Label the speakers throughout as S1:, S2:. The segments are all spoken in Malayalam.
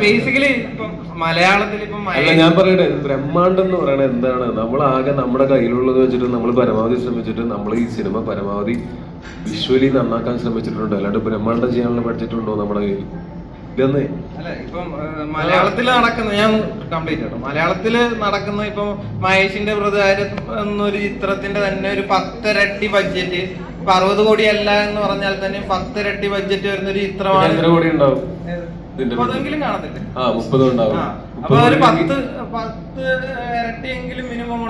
S1: ബേസിക്കലി മലയാളത്തിൽ
S2: അല്ല ഞാൻ പറയട്ടെ ബ്രഹ്മാണ്ടം എന്ന് പറയുന്നത് എന്താണ്? നമ്മൾ ആകെ നമ്മുടെ കയ്യിലുള്ളത് വെച്ചിട്ട് നമ്മൾ പരമാവധി ശ്രമിച്ചിട്ട് നമ്മൾ ഈ സിനിമ പരമാവധി വിഷ്വലി നന്നാക്കാൻ ശ്രമിച്ചിട്ടുണ്ട്? അല്ലാണ്ട് ബ്രഹ്മാണ്ടം ചെയ്യാനുള്ള പഠിച്ചിട്ടുണ്ടോ നമ്മുടെ കയ്യിൽ? ഇല്ലെന്നേ
S1: അല്ല ഇപ്പം മലയാളത്തിൽ നടക്കുന്ന ഞാൻ കംപ്ലീറ്റ് കേട്ടോ മലയാളത്തിൽ നടക്കുന്ന ഇപ്പം മഹേഷിന്റെ പ്രതികാരം എന്നൊരു ചിത്രത്തിന്റെ തന്നെ ഒരു പത്തരട്ടി ബഡ്ജറ്റ് ഇപ്പൊ അറുപത് കോടി അല്ല എന്ന് പറഞ്ഞാൽ തന്നെ പത്തിരട്ടി ബഡ്ജറ്റ് വരുന്ന ഒരു
S2: ഇത്ര
S1: ചിത്രമാണ്
S2: കോടി ഉണ്ടാവും
S1: കാണത്തില്ല.
S2: ആ മുപ്പത് ഉണ്ടാവും.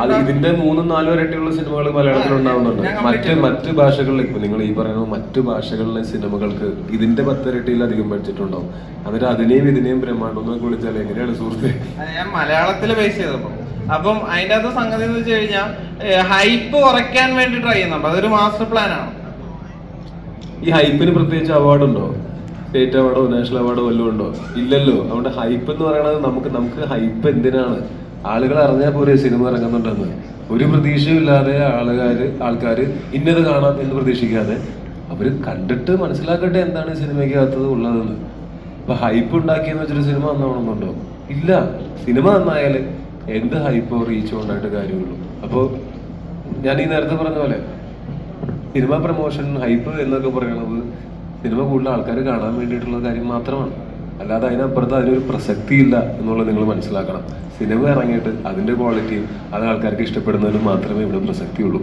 S2: അത് ഇതിന്റെ മൂന്നും നാലും ഇരട്ടിയുള്ള സിനിമകൾ മലയാളത്തിൽ ഉണ്ടാവുന്നുണ്ട്. മറ്റ് മറ്റ് ഭാഷകളിൽ ഇപ്പൊ നിങ്ങൾ ഈ പറയുന്ന മറ്റു ഭാഷകളിലെ സിനിമകൾക്ക് ഇതിന്റെ പത്തിരട്ടിയിലധികം ബഡ്ജറ്റ് ഉണ്ടാവും. എന്നിട്ട് അതിനെയും ഇതിനെയും ബ്രഹ്മാണ്ടം എന്നൊക്കെ വിളിച്ചാൽ എങ്ങനെയാണ് സുഹൃത്തെ?
S1: ഞാൻ മലയാളത്തിൽ ബേസ് ചെയ്തപ്പോ അപ്പം. അതിന്റെ അകത്ത് സംഗതി എന്ന് വെച്ച് കഴിഞ്ഞാൽ ഹൈപ്പ് കുറയ്ക്കാൻ വേണ്ടി ട്രൈ ചെയ്യുന്നുണ്ട്. അതൊരു മാസ്റ്റർ പ്ലാൻ ആണ്.
S2: ഈ ഹൈപ്പിന് പ്രത്യേകിച്ച് അവാർഡ് ഉണ്ടോ? സ്റ്റേറ്റ് അവാർഡോ നാഷണൽ അവാർഡോ വല്ലതും ഉണ്ടോ? ഇല്ലല്ലോ. അതുകൊണ്ട് ഹൈപ്പ് എന്ന് പറയുന്നത് നമുക്ക് നമുക്ക് ഹൈപ്പ് എന്തിനാണ്? ആളുകൾ അറിഞ്ഞാൽ പോലെ സിനിമ ഇറങ്ങുന്നുണ്ടെന്ന്. ഒരു പ്രതീക്ഷയുമില്ലാതെ ആളുകാർ ആൾക്കാർ ഇന്നത് കാണാം എന്ന് പ്രതീക്ഷിക്കാതെ അവർ കണ്ടിട്ട് മനസ്സിലാക്കട്ടെ എന്താണ് ഈ സിനിമയ്ക്കകത്തത് ഉള്ളതെന്ന്. ഇപ്പൊ ഹൈപ്പ് ഉണ്ടാക്കിയെന്ന് വെച്ചൊരു സിനിമ നന്നാവണമെന്നുണ്ടോ ഇല്ല. സിനിമ നന്നായാൽ എന്ത് ഹൈപ്പോ റീച്ചോ ഉണ്ടായിട്ട് കാര്യമുള്ളൂ. അപ്പോൾ ഞാൻ ഈ നേരത്തെ പറഞ്ഞ പോലെ സിനിമ പ്രൊമോഷൻ ഹൈപ്പ് എന്നൊക്കെ പറയുന്നത് സിനിമ കൂടുതൽ ആൾക്കാർ കാണാൻ വേണ്ടിയിട്ടുള്ള കാര്യം മാത്രമാണ്. അല്ലാതെ അതിനപ്പുറത്ത് അതിനൊരു പ്രസക്തി ഇല്ല എന്നുള്ളത് നിങ്ങൾ മനസ്സിലാക്കണം. സിനിമ ഇറങ്ങിയിട്ട് അതിന്റെ ക്വാളിറ്റിയും അത് ആൾക്കാർക്ക് ഇഷ്ടപ്പെടുന്നതിനും മാത്രമേ ഇവിടെ പ്രസക്തിയുള്ളൂ.